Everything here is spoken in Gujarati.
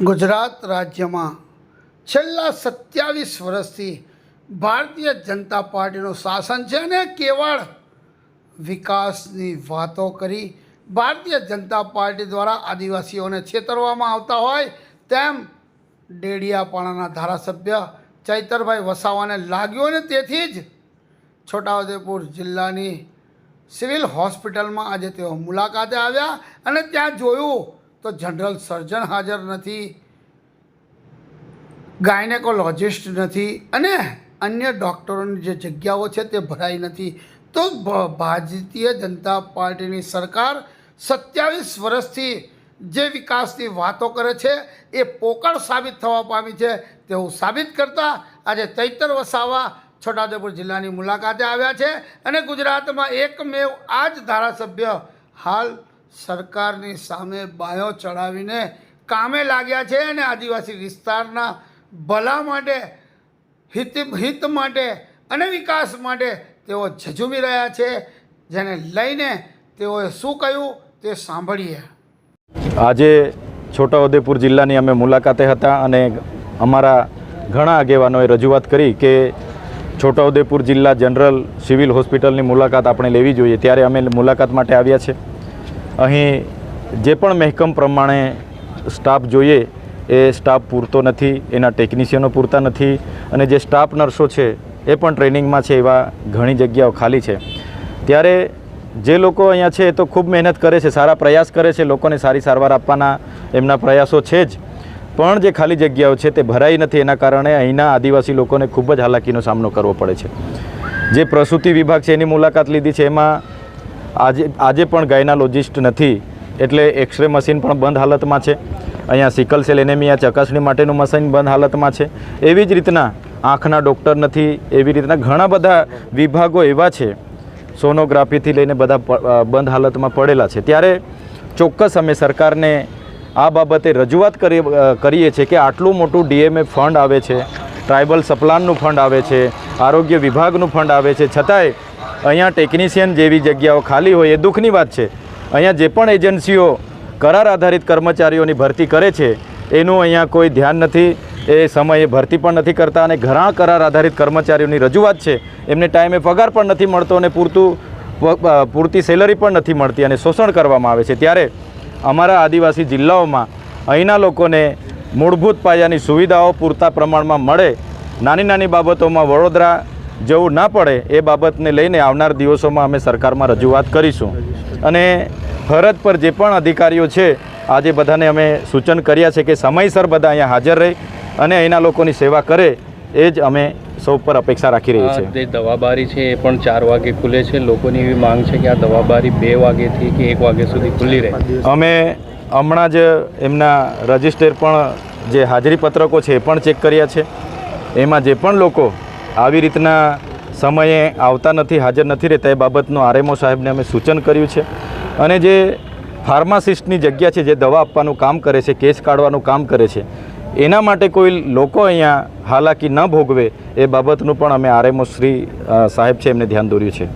ગુજરાત રાજ્યમાં છેલ્લા સત્યાવીસ વર્ષથી ભારતીય જનતા પાર્ટીનું શાસન છે અને કેવળ વિકાસની વાતો કરી ભારતીય જનતા પાર્ટી દ્વારા આદિવાસીઓને છેતરવામાં આવતા હોય તેમ ડેડિયાપાડાના ધારાસભ્ય ચૈતરભાઈ વસાવાને લાગ્યો અને તેથી જ છોટાઉદેપુર જિલ્લાની સિવિલ હોસ્પિટલમાં આજે તેઓ મુલાકાતે આવ્યા અને ત્યાં જોયું તો જનરલ સર્જન હાજર નથી, ગાયનેકોલોજિસ્ટ નથી અને અન્ય ડૉક્ટરોની જે જગ્યાઓ છે તે ભરાઈ નથી. તો ભારતીય જનતા પાર્ટીની સરકાર સત્યાવીસ વર્ષથી જે વિકાસની વાતો કરે છે, એ પોકળ સાબિત થવા પામી છે તેવું સાબિત કરતા આજે ચૈતર વસાવા છોટાઉદેપુર જિલ્લાની મુલાકાતે આવ્યા છે અને ગુજરાતમાં એકમેવ આ જ ધારાસભ્ય હાલ સરકારની સામે બાયો ચડાવીને કામે લાગ્યા છે અને આદિવાસી વિસ્તારના ભલા માટે, હિત હિત માટે અને વિકાસ માટે તેઓ ઝઝુમી રહ્યા છે, જેને લઈને તેઓએ શું કહ્યું તે સાંભળીએ. આજે છોટાઉદેપુર જિલ્લાની અમે મુલાકાતે હતા અને અમારા ઘણા આગેવાનોએ રજૂઆત કરી કે છોટાઉદેપુર જિલ્લા જનરલ સિવિલ હોસ્પિટલની મુલાકાત આપણે લેવી જોઈએ. ત્યારે અમે મુલાકાત માટે આવ્યા છે. અહીં જે પણ મહેકમ પ્રમાણે સ્ટાફ જોઈએ, એ સ્ટાફ પૂરતો નથી, એના ટેકનિશિયનો પૂરતા નથી, અને જે સ્ટાફ નર્સો છે, એ પણ ટ્રેનિંગમાં છે, એવા ઘણી જગ્યાઓ ખાલી છે. ત્યારે જે લોકો અહીંયા છે, એ તો ખૂબ મહેનત કરે છે, સારા પ્રયાસ કરે છે, લોકોને સારી સારવાર આપવાના એમના પ્રયાસો છે જ. પણ જે ખાલી જગ્યાઓ છે, તે ભરાઈ નથી, એના કારણે અહીંના આદિવાસી લોકોને ખૂબ જ હાલાકીનો સામનો કરવો પડે છે. જે પ્રસૂતિ વિભાગ છે, એની મુલાકાત લીધી છે, એમાં આજે આજે પણ ગાયનાલોજિસ્ટ નથી, એટલે એક્સરે મશીન પણ બંધ હાલતમાં છે. અહીંયા સિકલ સેલ એનેમિયા ચકાસણી માટેનું મશીન બંધ હાલતમાં છે. એવી જ રીતના આંખના ડૉક્ટર નથી, એવી રીતના ઘણા બધા વિભાગો એવા છે, સોનોગ્રાફીથી લઈને બધા બંધ હાલતમાં પડેલા છે. ત્યારે ચોક્કસ અમે સરકારને આ બાબતે રજૂઆત કરી કરીએ છીએ કે આટલું મોટું ડીએમએ ફંડ આવે છે, ટ્રાઇબલ સપ્લાનનું ફંડ આવે છે, આરોગ્ય વિભાગનું ફંડ આવે છે. છતાંય અહીંયા ટેકનિશિયન જેવી જગ્યાઓ ખાલી હોય એ દુઃખની વાત છે. અહીંયા જે પણ એજન્સીઓ કરાર આધારિત કર્મચારીઓની ભરતી કરે છે, એનું અહીંયા કોઈ ધ્યાન નથી. એ સમયે ભરતી પણ નથી કરતા અને ઘણા કરાર આધારિત કર્મચારીઓની રજૂઆત છે. એમને ટાઈમે પગાર પણ નથી મળતો અને પૂરતું પૂરતી સેલરી પણ નથી મળતી અને શોષણ કરવામાં આવે છે. ત્યારે અમારા આદિવાસી જિલ્લાઓમાં અહીંના લોકોને મૂળભૂત પાયાની સુવિધાઓ પૂરતા પ્રમાણમાં મળે. નાની નાની બાબતોમાં વડોદરા જવું ના પડે એ બાબતને લઈને આવનાર દિવસોમાં અમે સરકારમાં રજૂઆત કરીશું. અને ફરજ પર જે પણ અધિકારીઓ છે આજે બધાને અમે સૂચન કર્યા છે કે સમયસર બધા અહીંયા હાજર રહે અને અહીંના લોકોની સેવા કરે એ જ અમે સૌ પર અપેક્ષા રાખી રહી છે. જે દવાબારી છે એ પણ ચાર વાગે ખુલે છે. લોકોની એવી માંગ છે કે આ દવાબારી બે વાગેથી કે એક વાગ્યા સુધી ખુલ્લી રહે. અમે હમણાં જ એમના રજિસ્ટર પણ જે હાજરી પત્રકો છે એ પણ ચેક કર્યા છે. એમાં જે પણ લોકો આવી રીતના સમયે આવતા નથી, હાજર નથી રહેતા, એ બાબતનું આરએમઓ સાહેબને અમે સૂચન કર્યું છે. અને જે ફાર્માસિસ્ટની જગ્યા છે, જે દવા આપવાનું કામ કરે છે, કેસ કાઢવાનું કામ કરે છે, એના માટે કોઈ લોકો અહીંયા હાલાકી ન ભોગવે, એ બાબતનું પણ અમે આરએમઓ શ્રી સાહેબ છે, એમને ધ્યાન દોર્યું છે.